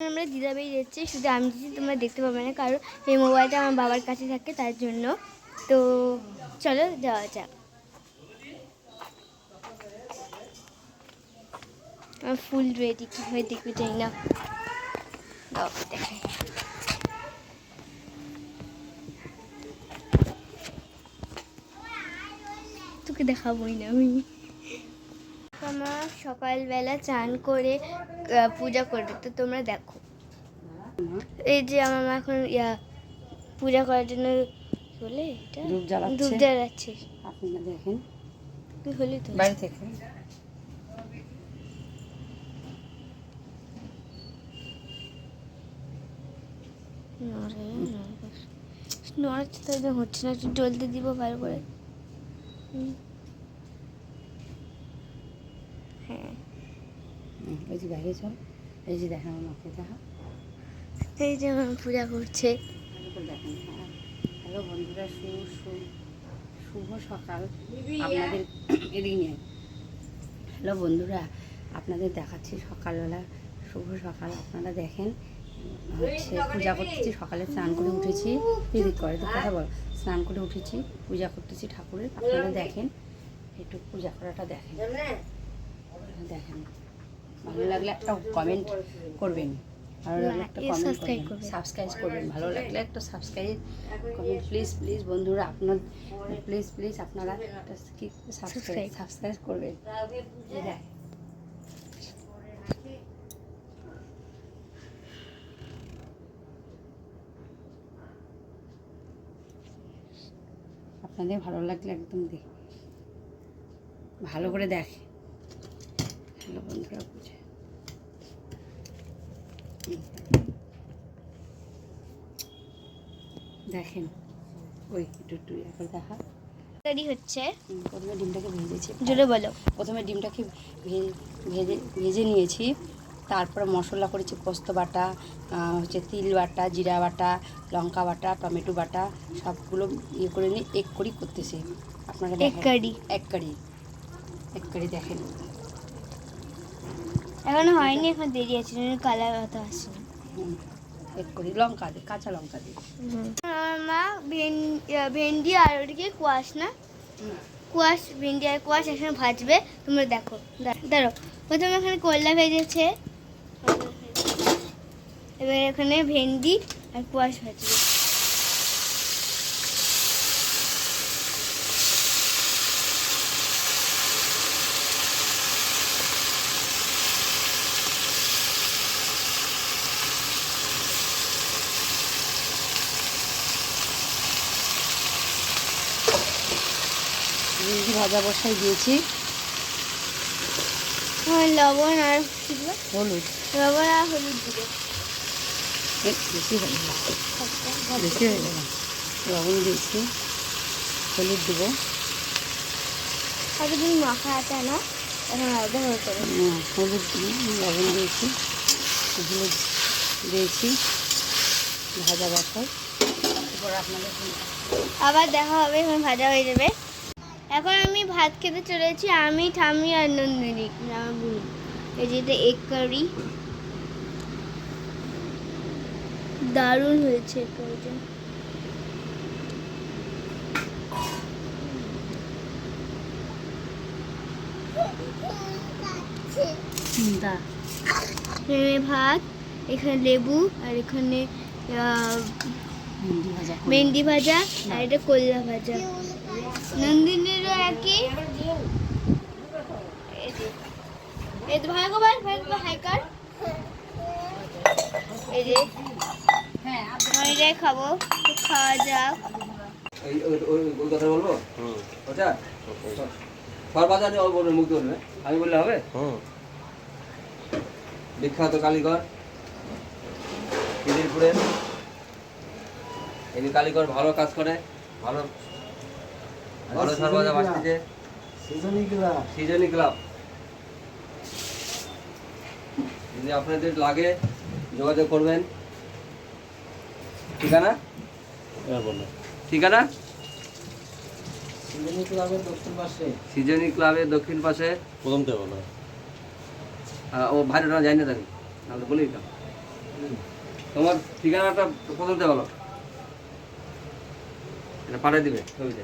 আমরা দিদা বেরিয়ে যাচ্ছি। শুধু আমি দিচ্ছি তোমরা দেখতে পাবে না, কারণ এই মোবাইলটা আমার বাবার কাছে থাকে, তার জন্য। তো চলো, যাওয়া যাক। আমার ফুল রেডি কী হয় দেখতে চাই না। দেখাই। তোকে দেখাবোই না আমি। আমার সকালবেলা চান করে পূজা করবে তো তোমরা দেখো। এই যে আমার মা এখন ইয়া পূজা করার জন্য বলে এটা? ধূপ জ্বালাচ্ছে। ধূপ জ্বালাচ্ছে। আপনারা দেখেন? তুই হলি তো। বাড়ি থেকে। নড়ে, নড়ে। নড়াচ্ছে তো হচ্ছে না একটু জ্বলতে দিব ভালো করে। হুম। হ্যাঁ হুম, ওই যে বাইরে চল। এই যে দেখেন আমার মাকে দেখা এই যে আমার পূজা করছে। দেখেন হ্যাঁ। হ্যালো বন্ধুরা শু শু শুভ সকাল। আপনাদের এদিকে। হ্যালো বন্ধুরা আপনাদের দেখাচ্ছি সকালবেলা শুভ সকাল। আপনারা দেখেন হচ্ছে পূজা করতেছি সকালে স্নান করে উঠেছি। দিদি করে তো কথা বল স্নান করে উঠেছি পূজা করতেছি ঠাকুরের। আপনারা দেখেন একটু পূজা করাটা দেখেন। দেখেন। ভালো লাগলে একটা কমেন্ট করবেন। ভালো লাগলে একটা কমেন্ট করবেন। সাবস্ক্রাইব করবেন। ভালো লাগলে একটা সাবস্ক্রাইব করবেন প্লিজ প্লিজ বন্ধুরা আপনার প্লিজ প্লিজ আপনারা একটা কি সাবস্ক্রাইব সাবস্ক্রাইব করবেন। আপনাদের ভালো লাগলে একদম দেখ। ভালো করে দেখে। হ্যালো বন্ধুরা বুঝে। দেখেন। ওই একটু একটু করে দেখা। রেডি হচ্ছে। প্রথমে ডিমটাকে ভেজেছি জোরে বলো। প্রথমে ডিমটাকে ভেজে ভেজে নিয়েছি। তারপরে মশলা করেছি পোস্ত বাটা হচ্ছে তিল বাটা জিরা বাটা লঙ্কা বাটা টমেটো বাটা সবগুলো ইয়ে করে নিয়ে এক করি করতেছি। আপনারা এক কারি এক কারি এক কারি দেখেন। এখনও হয়নি এখন দেরি আছে কালার আসছে হুম, করি লঙ্কা দিয়ে কাঁচা লঙ্কা দিয়ে আমার মা ভেন- ভেন্ডি আর ওটাকে কোয়াশ না? কোয়াশ ভেন্ডি আর কোয়াশ এখানে ভাজবে তোমরা দেখো। দাঁড়ো প্রথমে এখানে করলা ভেজেছে। এবার এখানে ভেন্ডি আর কোয়াশ ভাজবে ভিন্ডি ভাজা বসাই দিয়েছি। লবণ আর? হলুদ। লবণ আর হলুদ দিবে। বেশি হয়ে বেশি হয়ে গেল লবণ দিয়েছি। হলুদ দেবো। কতদিন মাখা আছে না? এখন আলাদা হয়ে করে। হলুদ লবণ দিয়েছি। হলুদ দিয়েছি। ভাজা আপনাদের আবার দেখা হবে এখন ভাজা হয়ে যাবে। এখন আমি ভাত খেতে চলেছি আমি ঠামি আর নন্দিনী। আমার বোন এই যেটা এগ কারি দারুণ হয়েছে এগ কারিটা ভাত এখানে লেবু আর এখানে। মেহেন্দি ভাজা। আর এটা কল্লা ভাজা। নন্দিনীরও একই? এই তো ভাই এই যে হ্যাঁ খাব খাওয়া যাক। ওই ওই- ওই ওই কথা বলব? ওটা বলবে মুখ ধরবে। আমি বললে হবে? বিখ্যাত কালীঘর খিদিরপুরে কালীঘর ভালো কাজ করে ভালো ভালো সর্বাজা বাসটিতে সিজনি ক্লাব যদি আপনাদের লাগে যোগাযোগ করবেন। ঠিকানা? ঠিকানা? সিজনি ক্লাবের দক্ষিণ পাশে। সিজনি ক্লাবের দক্ষিণ পাশে। প্রথম থেকে বলো ও ভাইরা যাই না তাকে তাহলে বলি তো তোমার ঠিকানাটা কোথাতে বলো। এটা পাঠিয়ে দিবে ছবিতে।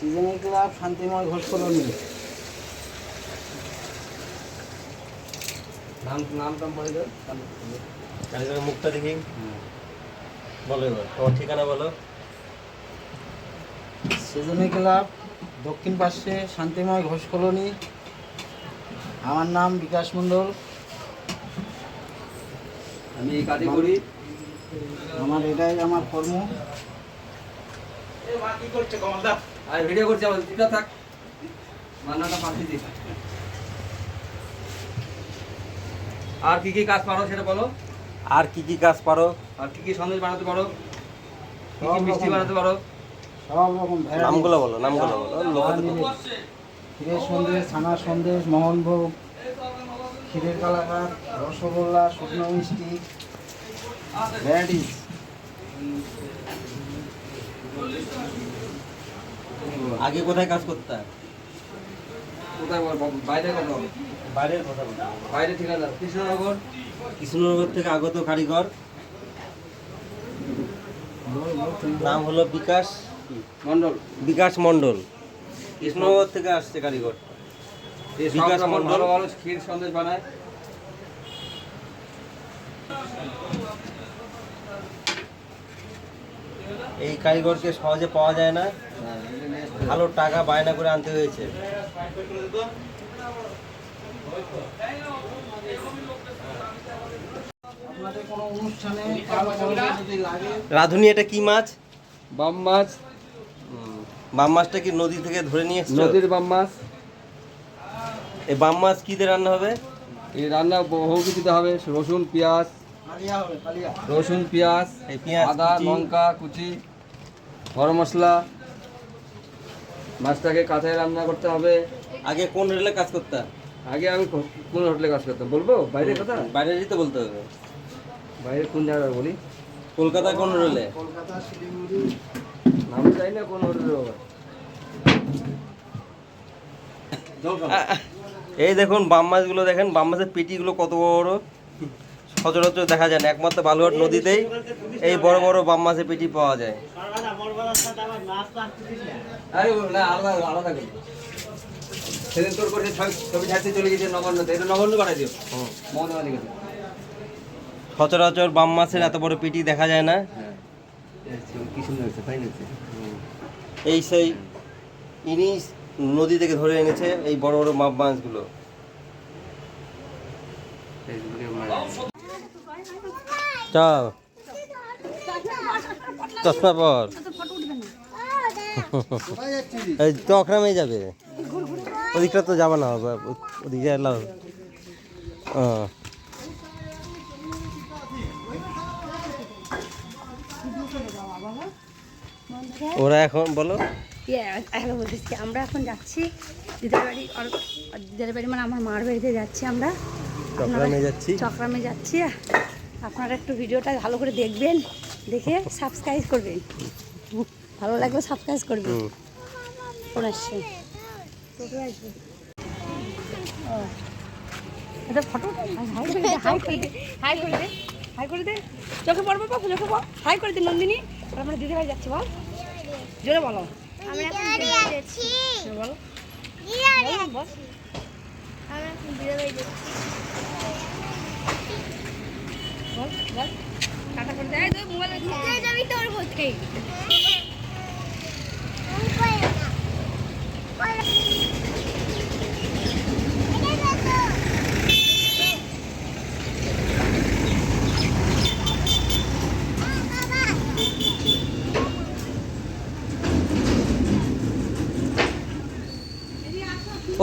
সিজনাল ক্লাব শান্তিময় ঘোষ কলোনি। নাম নাম টাম মুখটা দেখি। বলো এবার তোমার ঠিকানা বলো। সিজনাল ক্লাব দক্ষিণ পাশে শান্তিময় ঘোষ কলোনি। আমার নাম বিকাশ মণ্ডল। আমি এই কাজই করি। আমার এটাই আমার কর্ম। আর ভিডিও করছি আমার চুপচাপ থাক। মান্নাটা পাঠিয়ে দিই। আর কি কি কাজ পারো সেটা বলো? আর কি কি কাজ পারো? আর কি কি সন্দেশ বানাতে পারো? কি কি মিষ্টি বানাতে পারো? সব রকম নামগুলো বলো নামগুলো বলো। লোকাতে ক্ষীরের সন্দেশ ছানার সন্দেশ মোহনভোগ ক্ষীরের কালাকার রসগোল্লা শুকনো মিষ্টি। ভ্যারাইটিস আগে কোথায় কাজ করতে? কোথায় বাইরে কথা বাইরের কথা বাইরে ঠিকানা কৃষ্ণনগর? কৃষ্ণনগর থেকে আগত কারিগর। নাম হলো বিকাশ মন্ডল। বিকাশ মণ্ডল কৃষ্ণনগর থেকে আসছে কারিগর। বিকাশ মণ্ডল। ক্ষীর সন্দেশ বানায়। এই কারিগরকে সহজে পাওয়া যায় না। ভালো টাকা বায়না করে আনতে হয়েছে। রাধুনি এটা কি মাছ? বাম মাছ। বাম মাছটা কি নদী থেকে ধরে নিয়ে নদীর বাম মাছ। এই বাম মাছ কি দিয়ে রান্না হবে? এই রান্না বহু কিছুতে হবে। রসুন পেঁয়াজ। রসুন পেঁয়াজ এই পেঁয়াজ আদা লঙ্কা কুচি। গরম মশলা মাছটাকে কাঁচায় রান্না করতে হবে। আগে কোন রেলে কাজ করতাম আগে আমি কোন হোটেলে কাজ করতাম? বলব? বাইরে কথা? বাইরেরই তো বলতে হবে। বাইরে কোন জায়গায় বলি? কলকাতা কোন কলকাতা শিলিগুড়ি। নাম চাই না কোন হোটেলে এই দেখুন বাম মাছগুলো দেখেন বাম মাছের পেটিগুলো কত বড়। বড় সচরাচর দেখা যায় না। একমাত্র বালুঘাট নদীতেই এই বড় বড় বাম মাছের পেটি পাওয়া যায়। আলাদা আলাদা সেদিন তোর করে ছবি ছবি ছাড়তে চলে গেছে নবান্নতে এটা নবান্ন পাঠাই দিও। হুম। মমতা সচরাচর বাম মাছের এত বড় পেটি দেখা যায় না। হ্যাঁ। কি সুন্দর হয়েছে তাই নিয়েছে এই সেই ইনিশ নদী থেকে ধরে এনেছে এই বড় বড় মাপ মাছগুলো। চল। চশমা পর। এই চক্রামে যাবে। ওদিকটা তো যাবে না ও- ওদিকে এলাও। হ্যাঁ ওরা এখন বলো। হ্যালো বলতেছি আমরা এখন যাচ্ছি দিদার বাড়ি দিদার বাড়ি মানে আমার মার বাড়িতে যাচ্ছি আমরা। চক্রামে যাচ্ছি। চক্রামে যাচ্ছি। আপনারা একটু ভিডিওটা ভালো করে দেখবেন দেখে সাবস্ক্রাইব করবেন। ভালো লাগলে সাবস্ক্রাইব করবেন হুম ফোন আসছে এটা ফটো হাই করে দে হাই করে দে হাই করে দে হাই করে দে চোখে পড়বে বাবু চোখে পড় হাই করে দে নন্দিনী আর আমরা দিদি ভাই যাচ্ছি বল জোরে বলো আমরা এখন যাচ্ছি বলো বল আমরা এখন বাড়ি যাচ্ছি বল বল টাটা করে দে তো মোবাইল যাবি তোর ভর্তি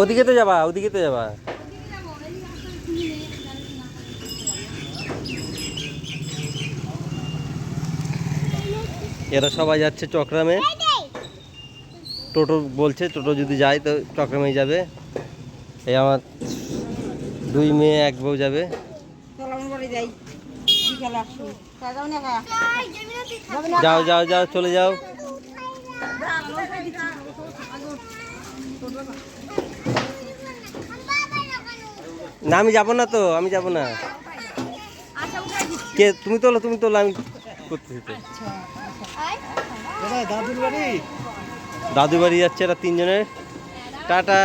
ওদিকে তো যাবা ওদিকে তো যাবা। এরা সবাই যাচ্ছে চক্রামে। টোটো বলছে টোটো যদি যায় তো চক্রামে যাবে। এই আমার দুই মেয়ে এক বউ যাবে। যাও যাও যাও চলে যাও। না আমি যাব না তো আমি যাব না। কে তুমি তোলো তুমি তোলো আমি করতেছি তো। দাদুর বাড়ি? দাদু বাড়ি যাচ্ছে এরা তিনজনের। টাটা।